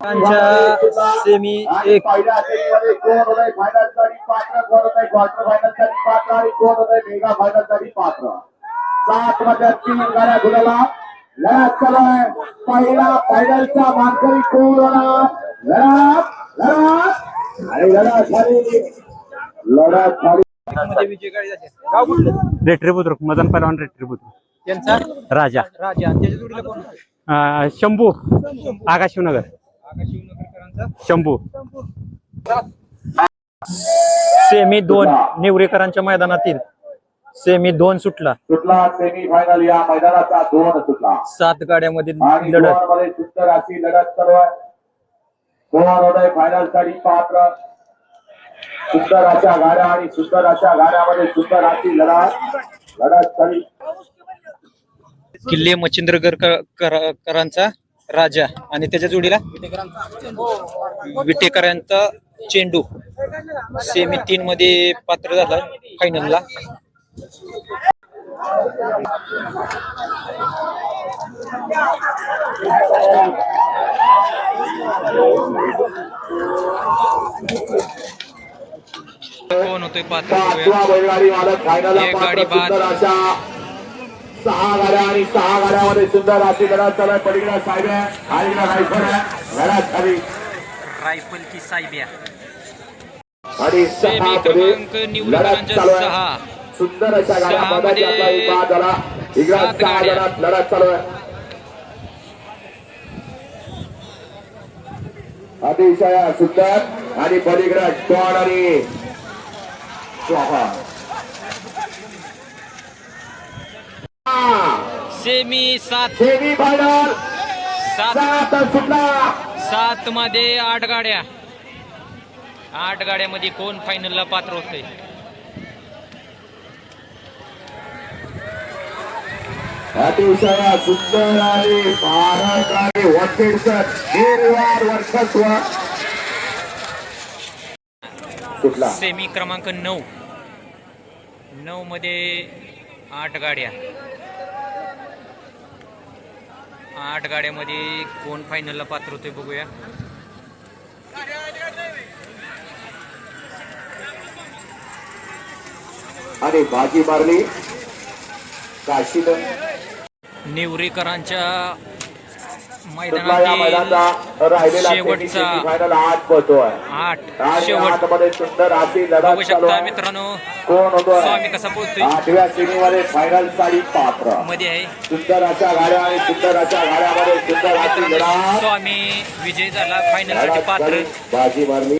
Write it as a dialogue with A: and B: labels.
A: त्यांच्या सेमी एक.
B: सात मध्ये तीन गाड्या गुलाला लढत चालू आहे पहिला फायनलचा मानकरी कोण होणार लढत लढत आणि लढत झाली. लढत झाली
A: मध्ये विजय गाडी जाते गाव कुठलं?
C: रेटरी बुद्रुक मदन पहलवान रेटरी बुद्रुक.
A: त्यांचा
C: राजा.
A: राजा. त्याच्या जोडीला कोण?
C: शंभू आकाश शिवनगर
A: आकाश शिवनगरकरांचा
C: शंभू.
A: सेमी दोन निवरेकरांच्या मैदानातील. सेमी दोन सुटला.
B: सुटला सेमी फायनल या मैदानाचा दोन सुटला.
A: सात गाड्यामध्ये लढत.
B: सुंदर अशी लढत चालू आहे. कोण होत आहे फायनलसाठी पात्र. सुंदर अशा गाड्या आणि सुंदर अशा गाड्यामध्ये सुंदर अशी लढत. लढत झाली
A: किल्ले मच्छिंद्रगर करांचा. राजा आणि त्याच्या जोडीला विटेकरांचा चेंडू. सेमी तीन मध्ये पात्र झाला फायनलला कोण होतोय पात्र? एक
B: पात्र
A: गाडी बाद.
B: सहा गाड्या आणि सहा गाड्यामध्ये सुंदर अशी लढत चालू आहे. पलीकडे साहेब आहे अलीकडे रायफल आहे. लढत झाली.
A: रायफलची सायब्या
B: आणि सहा क्रमांकमध्ये
A: निवडकरांच्या
B: लढत चालू आहे.
A: सहा.
B: सुंदर अशा गाड्या
A: मध्ये
B: आपला झाला इकडे सहा
A: गाड्या.
B: जणात लढत चालू आहे. अतिशय सुंदर आणि पलीकडे डॉन आणि चौहान
A: सेमी सात
B: सेमी फायनल
A: सात
B: सात सुटला
A: सात मध्ये आठ गाड्या. आठ गाड्यामध्ये कोण फायनलला पात्र होते
B: अतिशय सुंदर आणि भारत आणि वॉटेडचं निर्वार वर्चस्व. कुठला?
A: सेमी क्रमांक नऊ. नऊ मध्ये आठ गाड्या. आठ गाड्यामध्ये कोण फायनलला पात्र होते बघूया.
B: आणि बाजी मारली. काशीनं.
A: नेवरेकरांच्या
B: मैदानाचा
A: शेवटचा
B: फायनल आठ
A: शेवट. बघू शकता मित्रांनो
B: कोण होतोय?
A: स्वामी कसा पोहोचतोय?
B: आठव्या सेमीमध्ये फायनलसाठी पात्र.
A: मध्ये आहे.
B: सुंदर अशा गाड्या आणि सुंदर अशा गाड्यामध्ये सुंदर अशी
A: मित्रांनो
B: लढत.
A: स्वामी विजय झाला
B: फायनलसाठी
A: पात्र.
B: बाजी मारली.